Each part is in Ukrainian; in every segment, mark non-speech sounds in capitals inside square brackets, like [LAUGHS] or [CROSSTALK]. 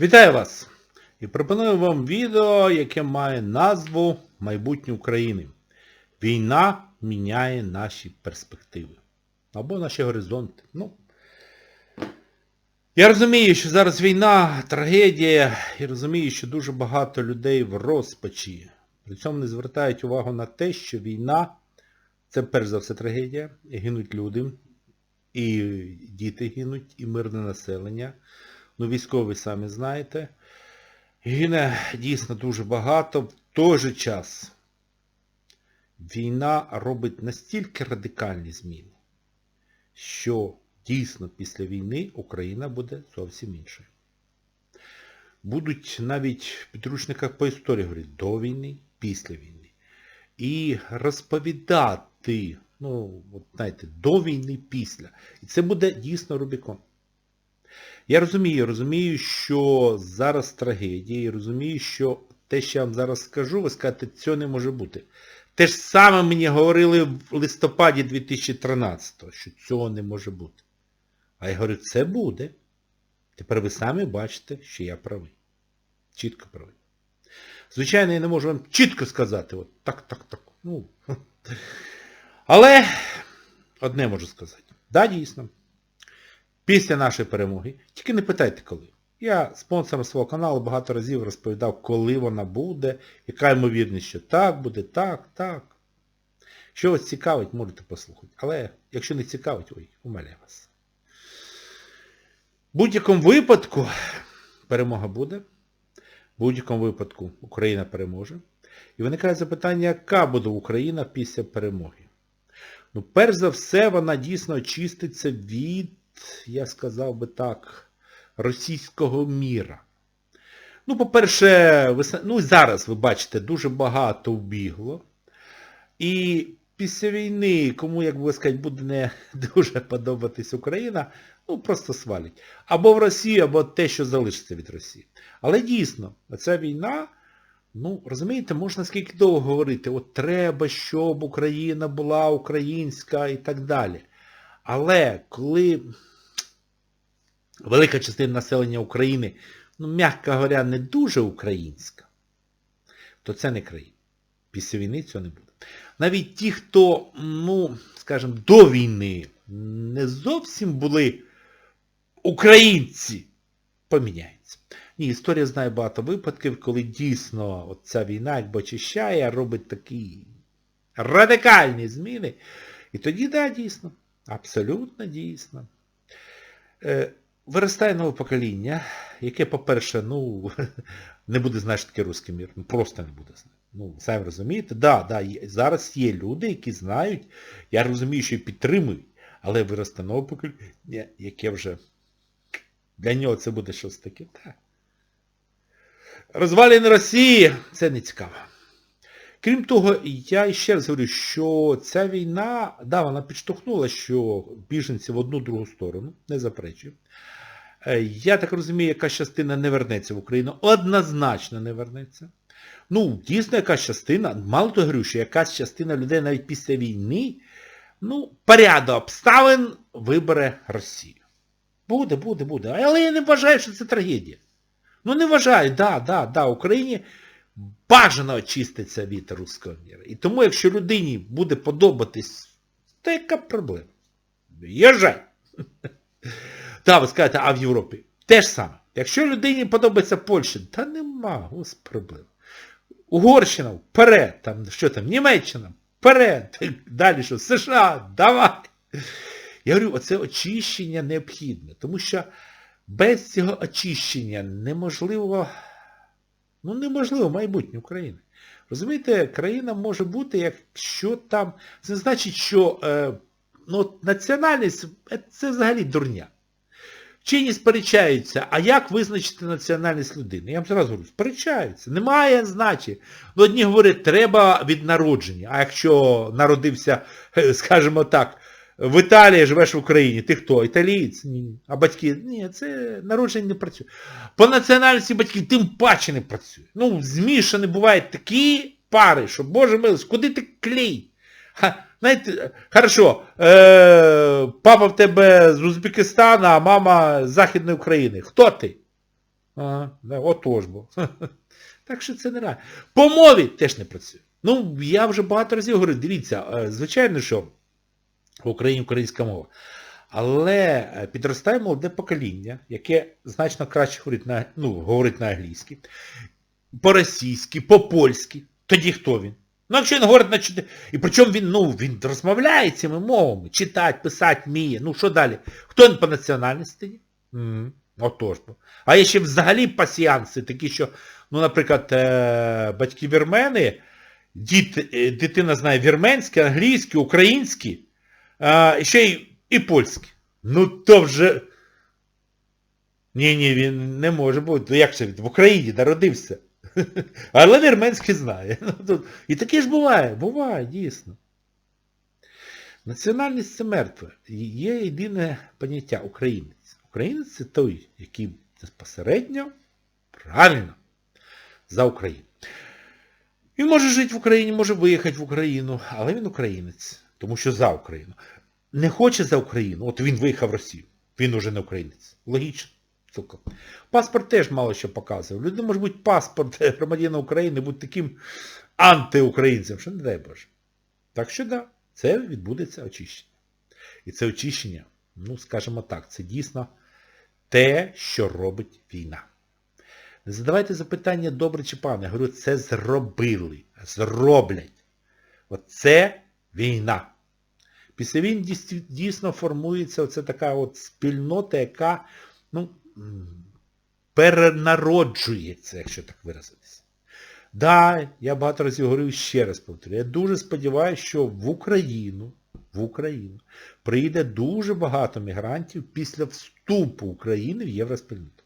Вітаю вас! І пропоную вам відео, яке має назву Майбутнє України. Війна міняє наші перспективи. Або наші горизонти. Ну, я розумію, що зараз війна, трагедія, і розумію, що дуже багато людей в розпачі. При цьому не звертають увагу на те, що війна це перш за все трагедія, гинуть люди, і діти гинуть, і мирне населення. Ну, військові самі знаєте. Гине дійсно дуже багато. В той же час війна робить настільки радикальні зміни, що дійсно після війни Україна буде зовсім іншою. Будуть навіть в підручниках по історії говорити до війни, після війни. І розповідати, ну, от знаєте, до війни, після. І це буде дійсно Рубікон. Я розумію, розумію, що зараз трагедія, і розумію, що те, що я вам зараз скажу, ви скажете, цього не може бути. Те ж саме мені говорили в листопаді 2013-го, що цього не може бути. А я говорю, це буде. Тепер ви самі бачите, що я правий. Чітко правий. Звичайно, я не можу вам чітко сказати, от так, так, так. Ну. [LAUGHS] Але одне можу сказати. Да, дійсно. Після нашої перемоги, тільки не питайте коли. Я спонсором свого каналу багато разів розповідав, коли вона буде, яка ймовірність, що так буде, так, так. Що вас цікавить, можете послухати. Але якщо не цікавить, ой, умоляю вас. В будь-якому випадку перемога буде. В будь-якому випадку Україна переможе. І виникає запитання, яка буде Україна після перемоги. Ну, перш за все, вона дійсно очиститься від я сказав би так, російського міра. Ну, по-перше, ну, зараз ви бачите, дуже багато вбігло. І після війни, кому, як би сказати, буде не [LAUGHS] дуже подобатись Україна, ну просто свалять. Або в Росію, або те, що залишиться від Росії. Але дійсно, ця війна, ну, розумієте, можна скільки довго говорити, от треба, щоб Україна була українська і так далі. Але коли велика частина населення України, ну, м'яко говоря, не дуже українська, то це не країна. Після війни цього не буде. Навіть ті, хто, ну, скажімо, до війни не зовсім були українці, поміняються. Ні, історія знає багато випадків, коли дійсно ця війна якби очищає, робить такі радикальні зміни. І тоді, так, да, дійсно. Абсолютно дійсно. Е, виростає нове покоління, яке, по-перше, ну, [LAUGHS] не буде знати, що таке русський мір. Ну, просто не буде знати. Ну, самі розумієте, да, да, зараз є люди, які знають, я розумію, що підтримують, але виросте нове покоління, яке вже для нього це буде щось таке. Так. Розвалін Росії, це не цікаво. Крім того, я ще раз говорю, що ця війна, да, вона підштовхнула, що біженці в одну другу сторону, не заперечую. Я так розумію, якась частина не вернеться в Україну. Однозначно не вернеться. Ну, дійсно, якась частина, мало того говорю, що якась частина людей навіть після війни, ну, поряду обставин вибере Росію. Буде, буде, буде. Але я не вважаю, що це трагедія. Ну не вважаю, да, да, да, Україні бажано очиститься від руського міра. І тому, якщо людині буде подобатись, то яка проблема? Їжджай. [LAUGHS] Так, ви скажете, а в Європі? Те ж саме. Якщо людині подобається Польща, та нема, гос проблем. Угорщина, вперед, там, що там, Німеччина, вперед, [LAUGHS] далі що, США, давай. Я говорю, оце очищення необхідне, тому що без цього очищення неможливо, ну неможливо майбутнє України. Розумієте, країна може бути, якщо там, це не значить, що е, ну, національність це взагалі дурня. Вчені сперечаються, а як визначити національність людини? Я вам зразу говорю, сперечаються. Немає значення. Ну, одні говорять, треба від народження. А якщо народився, [LAUGHS] скажімо так, в Італії живеш в Україні, ти хто? Італієць? Ні. А батьки? Ні, це народження не працює. По національності батьків тим паче не працює. Ну, змішані бувають такі пари, що, боже милий, куди ти клей? Ха, знаєте, хорошо, е, папа в тебе з Узбекистана, а мама з Західної України. Хто ти? Ага, да, отож бо. Так що це не реально. По мові теж не працює. Ну, я вже багато разів говорю, дивіться, е, звичайно, що в Україні українська мова. Але е, підростає молоде покоління, яке значно краще говорить на, ну, говорить на англійській, по-російськи, по-польськи. Тоді хто він? Ну, якщо він говорить на чотири... І причому він, ну, він розмовляє цими мовами, читати, писати вміє. Ну, що далі? Хто він по національності? Отож бо. А є ще взагалі пасіянси, такі, що, ну, наприклад, е- батьки вірмени, діт, е, дитина знає вірменське, англійське, українське, а, ще й і польське. Ну то вже. Ні, ні, він не може бути. Ну, Як це? В Україні народився. [LAUGHS] Але вірменський знає. [LAUGHS] Ну, І таке ж буває, буває, дійсно. Національність це мертве. Є єдине поняття українець. Українець це той, який безпосередньо, правильно, за Україну. Він може жити в Україні, може виїхати в Україну, але він українець, тому що за Україну. Не хоче за Україну, от він виїхав в Росію, він уже не українець. Логічно. Цілком. Паспорт теж мало що показує. Люди може бути паспорт [LAUGHS] громадянина України, бути таким антиукраїнцем, що не дай Боже. Так що да, це відбудеться очищення. І це очищення, ну скажімо так, це дійсно те, що робить війна. Не задавайте запитання, добре чи пане. Я говорю, це зробили. Зроблять. Оце війна. Після війн дійсно формується оце така от спільнота, яка ну, перенароджується, якщо так виразитися. Да, я багато разів говорив ще раз повторюю. Я дуже сподіваюся, що в Україну, в Україну прийде дуже багато мігрантів після вступу України в євроспільноту.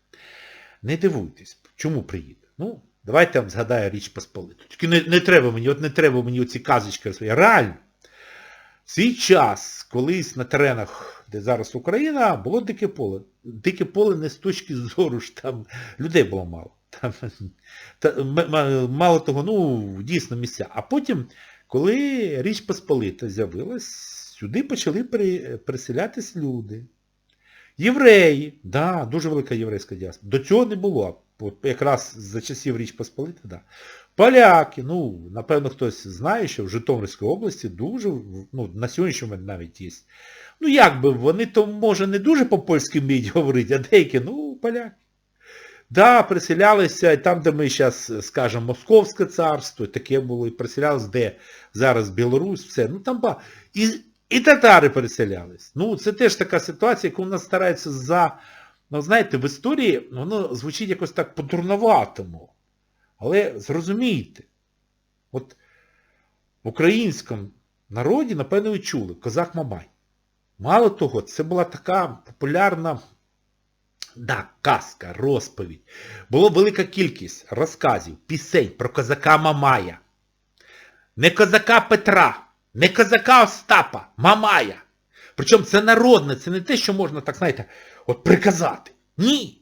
Не дивуйтесь, чому приїде. Ну, давайте я вам згадаю Річ Посполиту. Тільки не, не треба мені, от не треба мені оці казочки розповідати. Реально. Свій час, колись на теренах, де зараз Україна, було дике поле. Дике поле не з точки зору, що там людей було мало. Там, та, м- м- мало того, ну, дійсно місця. А потім, коли Річ Посполита з'явилась, сюди почали при, приселятись люди. Євреї, да, дуже велика єврейська діаспора. До цього не було. Якраз за часів Річ Посполити, да. Поляки, ну, напевно, хтось знає, що в Житомирській області дуже, ну, на сьогоднішній момент навіть є. Ну, як би, вони то, може, не дуже по-польськи вміють говорити, а деякі, ну, поляки. Да, приселялися, і там, де ми зараз скажемо Московське царство, таке було, і приселялися, де зараз Білорусь, все. Ну там ба. І, і татари переселялись. Ну, це теж така ситуація, яку у нас стараються за... Ну, знаєте, в історії воно звучить якось так по-дурноватому. Але зрозумійте, от в українському народі, напевно, ви чули, козак Мамай. Мало того, це була така популярна да, казка, розповідь. Була велика кількість розказів, пісень про козака Мамая. Не козака Петра, не козака Остапа, Мамая. Причому це народне, це не те, що можна, так знаєте, от приказати. Ні.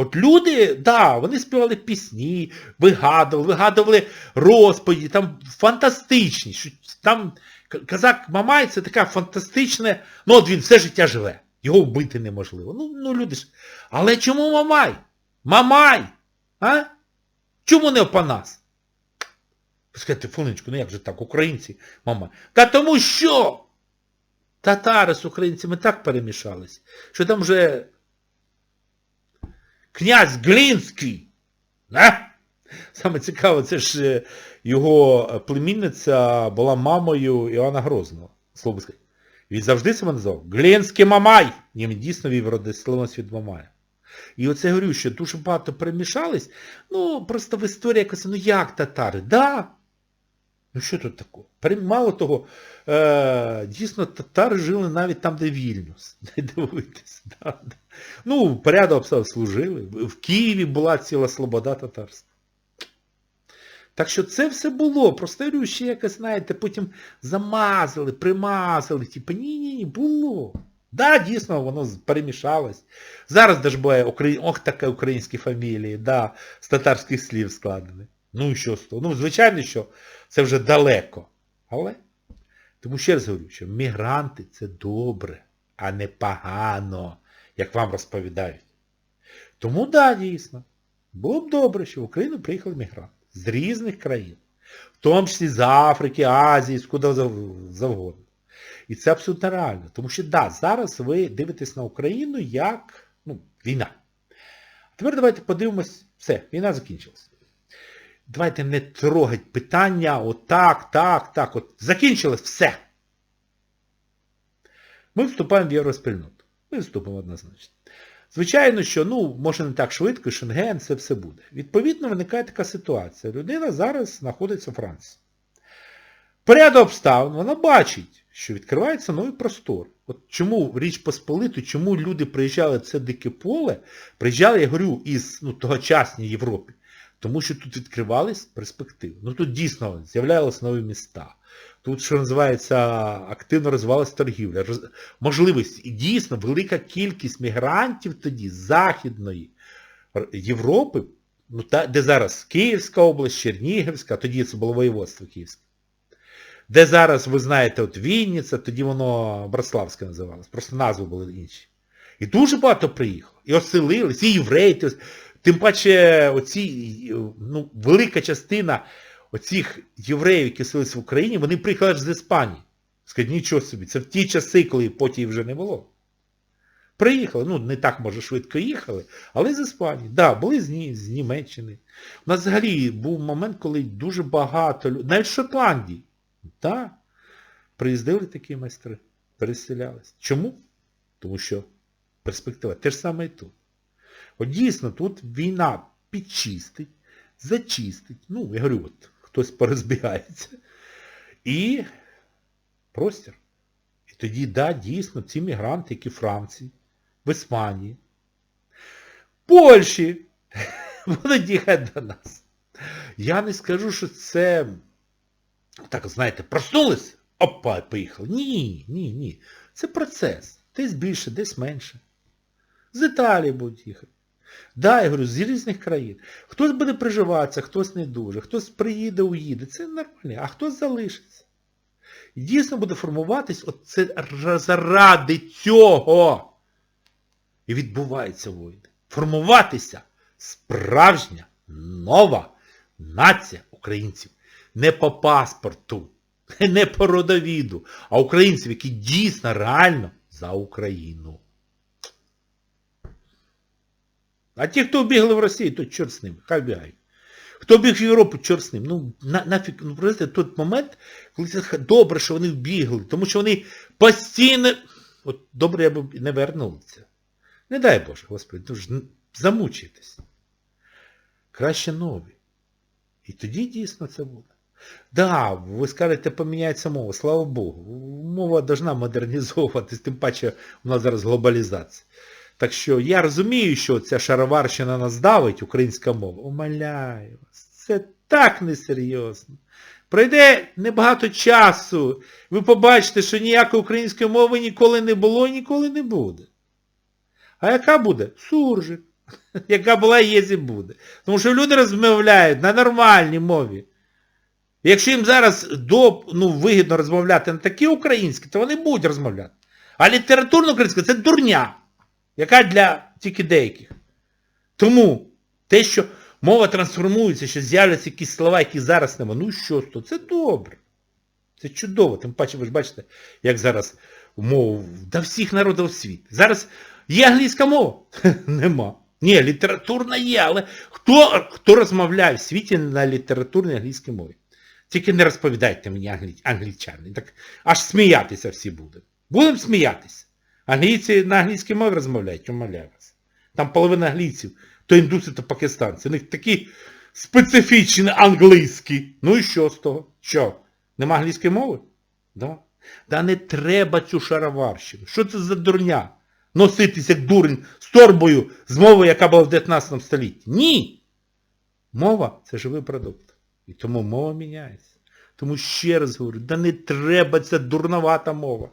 От люди, да, вони співали пісні, вигадували, вигадували розповіді, там фантастичні. Там казак Мамай це така фантастична, ну от він все життя живе. Його вбити неможливо. Ну, ну люди ж. Але чому Мамай? Мамай! А? Чому не Опанас? Ви скажете, Фонечку, ну як же так, українці, Мамай. Та тому що татари з українцями так перемішались, що там вже князь Глінський. Не? Саме цікаве, це ж е, його племінниця була мамою Іоанна Грозного. Слово. Він завжди себе називав Глінський Мамай. Він дійсно вів родисловність від Мамая. І оце говорю, що дуже багато перемішались. Ну, просто в історії якось, ну як татари? Да. Ну що тут такого? Мало того, е, дійсно татари жили навіть там, де Вільнюс. [LAUGHS] Не дивуйтесь. Да, да. Ну, порядок обстав служили. В Києві була ціла слобода татарства. Так що це все було. Просто ще якось, знаєте, потім замазали, примазали. Типу, ні-ні-ні, було. Да, дійсно, воно перемішалось. Зараз даже буває, Украї... ох, таке українські фамілії, да, з татарських слів складені. Ну і що з того? Ну, звичайно, що це вже далеко. Але, тому ще раз говорю, що мігранти це добре, а не погано, як вам розповідають. Тому да, дійсно. Було б добре, що в Україну приїхали мігранти з різних країн. В тому числі з Африки, Азії, з куди завгодно. І це абсолютно реально. Тому що, да, зараз ви дивитесь на Україну як ну, війна. А тепер давайте подивимось, все, війна закінчилась. Давайте не трогать питання, отак, так, так, от. Закінчилось все. Ми вступаємо в євроспільноту. Ми вступимо однозначно. Звичайно, що, ну, може не так швидко, Шенген, це все буде. Відповідно, виникає така ситуація. Людина зараз знаходиться у Франції. Поряду обставин вона бачить, що відкривається новий простор. От чому Річ Посполиту, чому люди приїжджали в це дике поле, приїжджали, я говорю, із ну, тогочасній Європі. Тому що тут відкривались перспективи. Ну тут дійсно з'являлися нові міста. Тут, що називається, активно розвивалася торгівля. Можливості. І дійсно велика кількість мігрантів тоді з Західної Європи, ну, та, де зараз Київська область, Чернігівська, тоді це було воєводство Київське. Де зараз, ви знаєте, от Вінниця, тоді воно Братславське називалось, просто назви були інші. І дуже багато приїхало. І оселились, і євреї. Тим паче, оці, ну, велика частина оцих євреїв, які селилися в Україні, вони приїхали аж з Іспанії. Скажіть, нічого собі, це в ті часи, коли потім вже не було. Приїхали, ну не так, може, швидко їхали, але з Іспанії. Да, були з, Ні- з Німеччини. У нас взагалі був момент, коли дуже багато людей, навіть в Шотландії, да, приїздили такі майстри, переселялись. Чому? Тому що перспектива те ж саме і тут. Дійсно, тут війна підчистить, зачистить, ну, я говорю, от хтось порозбігається. І простір. І тоді, да, дійсно, ці мігранти, які в Франції, в Іспанії, Польщі, [LAUGHS] будуть їхати до нас. Я не скажу, що це, так, знаєте, проснулись, опа, поїхали. Ні, ні, ні. Це процес. Десь більше, десь менше. З Італії будуть їхати. Да, я говорю, з різних країн. Хтось буде приживатися, хтось не дуже, хтось приїде, уїде. Це нормально, а хтось залишиться. І дійсно буде формуватись оце заради цього. І відбувається війни. Формуватися справжня, нова нація українців. Не по паспорту, [LAUGHS] не по родовіду, а українців, які дійсно реально за Україну. А ті, хто бігли в Росію, то чорт з ними, хай бігають. Хто біг в Європу, чорт з ним. Ну, на, нафіг, ну, просто той момент, коли це добре, що вони бігли, тому що вони постійно, от добре, я б не вернувся. Не дай Боже, Господи, ну ж замучитесь. Краще нові. І тоді дійсно це буде. Да, ви скажете, поміняється мова, слава Богу. Мова должна модернізовуватись, тим паче у нас зараз глобалізація. Так що я розумію, що ця шароварщина нас давить, українська мова. Умоляю вас, це так несерйозно. Пройде небагато часу, ви побачите, що ніякої української мови ніколи не було і ніколи не буде. А яка буде? Суржик. [LAUGHS] Яка була, є і буде. Тому що люди розмовляють на нормальній мові. Якщо їм зараз до, ну, вигідно розмовляти на такі українські, то вони будуть розмовляти. А літературно українська це дурня, яка для тільки деяких. Тому те, що мова трансформується, що з'являться якісь слова, які зараз нема, ну що то, це добре. Це чудово. Тим паче, ви ж бачите, як зараз мову до всіх народів світу. Зараз є англійська мова? [LAUGHS] Нема. Ні, літературна є, але хто, хто розмовляє в світі на літературній англійській мові? Тільки не розповідайте мені англі... англічани. Так аж сміятися всі будуть. Будемо сміятися. Англійці на англійській мові розмовляють, умоляю вас. Там половина англійців, то індуси, то пакистанці. У них такі специфічні англійські. Ну і що з того? Що? Нема англійської мови? Да. Да не треба цю шароварщину. Що це за дурня? Носитись як дурень з торбою, з мовою, яка була в 19 столітті. Ні! Мова це живий продукт. І тому мова міняється. Тому ще раз говорю, да не треба ця дурновата мова.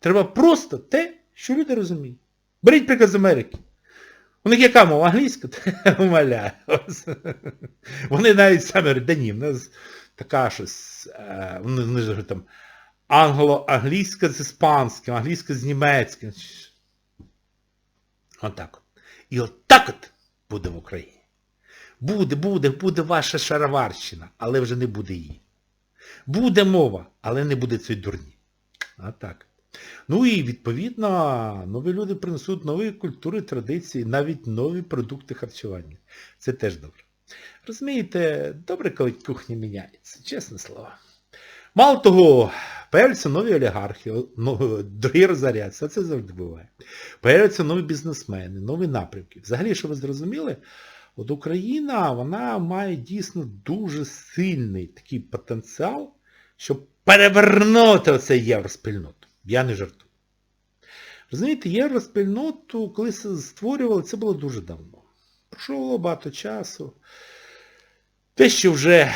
Треба просто те, що люди розуміють. Беріть приклад з Америки. У них яка мова? Англійська? Умоляю. Вони навіть самі говорять, да ні, в нас така щось, е, вони, ж там, англо-англійська з іспанським, англійська з німецьким. Отак. от. І от от буде в Україні. Буде, буде, буде ваша шароварщина, але вже не буде її. Буде мова, але не буде цієї дурні. А так. Ну і відповідно нові люди принесуть нові культури, традиції, навіть нові продукти харчування. Це теж добре. Розумієте, добре, коли кухня міняється, чесне слово. Мало того, появляться нові олігархи, ну, дорогі розоряться, це завжди буває. Появляться нові бізнесмени, нові напрямки. Взагалі, що ви зрозуміли, от Україна, вона має дійсно дуже сильний такий потенціал, щоб перевернути оцей євроспільноту. Я не жартую. Розумієте, євроспільноту, коли створювали, це було дуже давно. Пройшло багато часу. Те, що вже,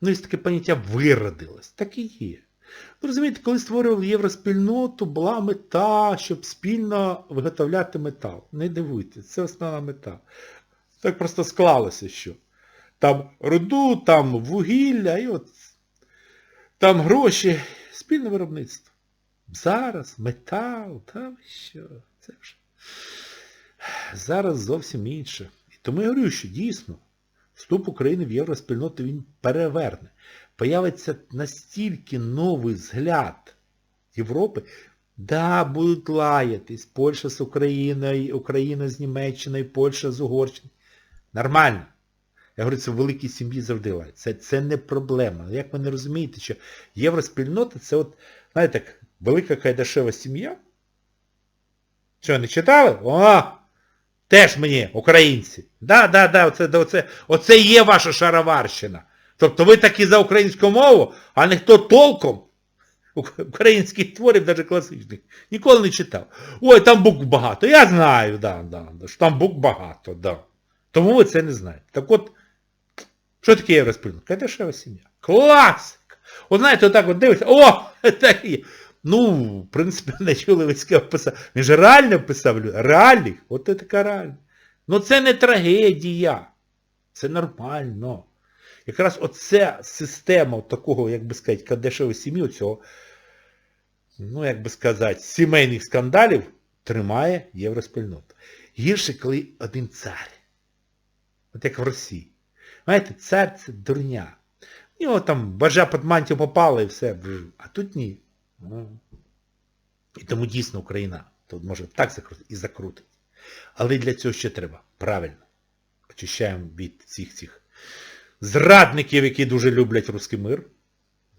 ну, є таке поняття виродилось, так і є. Ви розумієте, коли створювали євроспільноту, була мета, щоб спільно виготовляти метал. Не дивуйтесь, це основна мета. Так просто склалося, що там руду, там вугілля, і от там гроші, спільне виробництво. Зараз метал, там що, це вже. Зараз зовсім інше. І тому я говорю, що дійсно вступ України в євроспільноту він переверне. Появиться настільки новий взгляд Європи, да, будуть лаятись Польща з Україною, Україна з Німеччиною, Польща з Угорщиною. Нормально. Я говорю, це в великій сім'ї завжди лають. Це, це не проблема. Як ви не розумієте, що євроспільнота це от, знаєте, як велика кайдашева сім'я. Що, не читали? О! Теж мені, українці. Да, да, да, оце, оце, оце є ваша шароварщина. Тобто ви такі за українську мову, а ніхто толком українських творів, навіть класичних, ніколи не читав. Ой, там букв багато. Я знаю, да, да, да, що там букв багато, да. Тому ви це не знаєте. Так от, що таке євроспільнота? Кайдашева сім'я. Класика! От знаєте, отак от дивишся, о, [LAUGHS] так є. Ну, в принципі, [LAUGHS] не Чуловицьке писав. Він же реально писав, реальних, от це така реальність. Ну це не трагедія. Це нормально. Якраз оця система такого, як би сказати, кадешевої сім'ї, оцього, ну, як би сказати, сімейних скандалів тримає євроспільноту. Гірше, коли один цар. От як в Росії. Знаєте, цар це дурня. У нього там бажа під мантію попала і все. А тут ні. І тому дійсно Україна тут може так закрутити і закрутить. Але для цього ще треба. Правильно. Очищаємо від цих цих зрадників, які дуже люблять русський мир.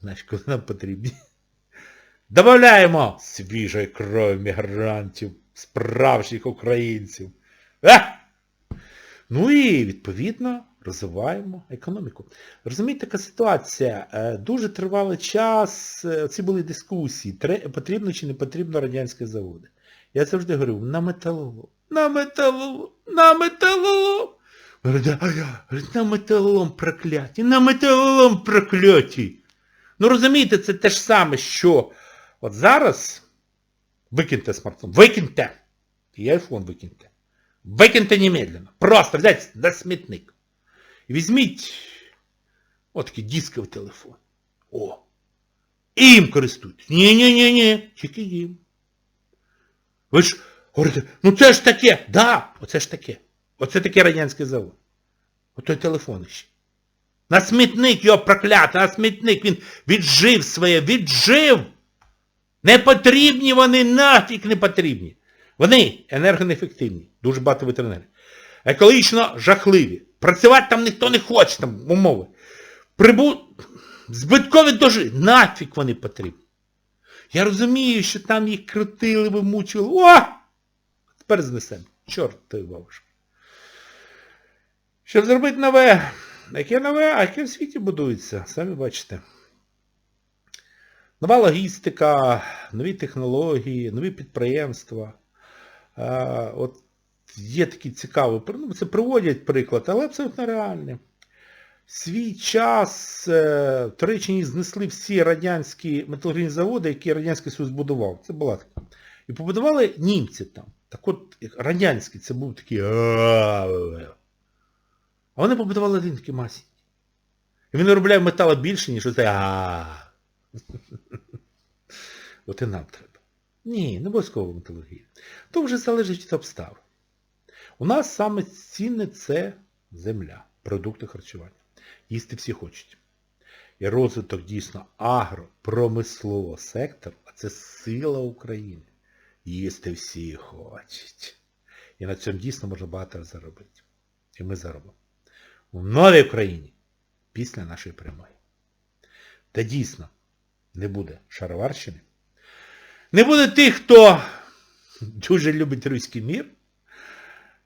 Знаєш, коли нам потрібні. Добавляємо свіжої крові мігрантів, справжніх українців. А! Ну і, відповідно, розвиваємо економіку. Розумієте, така ситуація. Е, Дуже тривалий час, е, ці були дискусії, потрібно чи не потрібно радянські заводи. Я завжди говорю, на металолом, на металолом, на металолом. Говорю, а я?» На металолом прокляті, на металолом прокляті. Ну розумієте, це те ж саме, що от зараз викиньте смартфон, викиньте. І айфон викиньте. Викиньте немедленно. Просто взять на смітник. Візьміть отакий дисковий телефон. О. І їм користуйтесь. Ні-ні-ні-ні. Тільки їм. Ви ж говорите, ну це ж таке. Да, оце ж таке. Оце таке радянський завод. Отой телефон ще. На смітник його проклято, на смітник. Він віджив своє, віджив. Не потрібні вони, нафіг не потрібні. Вони енергонеефективні, дуже багато ветеринарів. Екологічно жахливі. Працювати там ніхто не хоче, там умови. Прибу... Збиткові дожи. Нафіг вони потрібні. Я розумію, що там їх крутили, вимучили. О! Тепер знесемо. Чорт той бабушка. Щоб зробити нове. Яке нове, а яке в світі будується, самі бачите. Нова логістика, нові технології, нові підприємства. От є такі цікаві, ну, це приводять приклад, але абсолютно реальні. Свій час е, в Туреччині знесли всі радянські металургійні заводи, які Радянський Союз будував. Це була така. І побудували німці там. Так от, як радянський, це був такий. А вони побудували один такий масінь. І він виробляє металу більше, ніж оце. От і нам треба. Ні, не обов'язково металургія. То вже залежить від обставин. У нас саме цінне це земля, продукти харчування. Їсти всі хочуть. І розвиток дійсно агропромислового сектору, а це сила України. Їсти всі хочуть. І на цьому дійсно можна багато заробити. І ми заробимо. У новій Україні після нашої перемоги. Та дійсно не буде шароварщини. Не буде тих, хто дуже любить руський мір.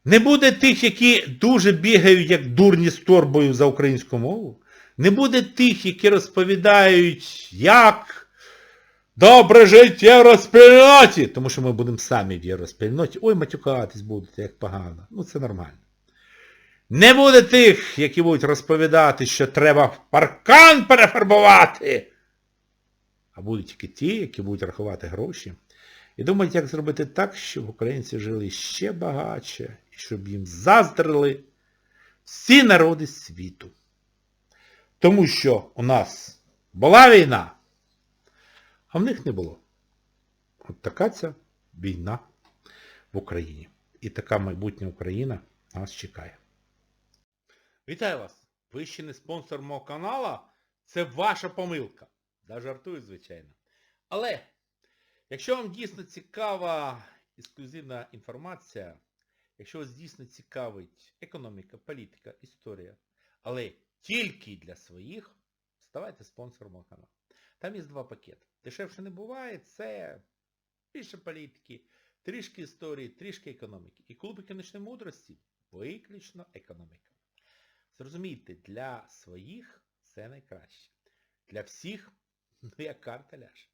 Не буде тих, які дуже бігають, як дурні з торбою за українську мову. Не буде тих, які розповідають, як добре жити в євроспільноті, тому що ми будемо самі в євроспільноті. Ой, матюкатись будете, як погано. Ну це нормально. Не буде тих, які будуть розповідати, що треба в паркан перефарбувати. А будуть тільки ті, які будуть рахувати гроші. І думають, як зробити так, щоб українці жили ще багатше, і щоб їм заздрили всі народи світу. Тому що у нас була війна, а в них не було. От така ця війна в Україні. І така майбутня Україна нас чекає. Вітаю вас! Ви ще не спонсор мого канала? Це ваша помилка. Да жартую, звичайно. Але, якщо вам дійсно цікава ексклюзивна інформація, якщо вас дійсно цікавить економіка, політика, історія, але тільки для своїх, ставайте спонсором каналу. Там є два пакети. Дешевше не буває, це більше політики, трішки історії, трішки економіки. І клуб економічної мудрості виключно економіка. Зрозумійте, для своїх це найкраще. Для всіх, ну як карта ляже.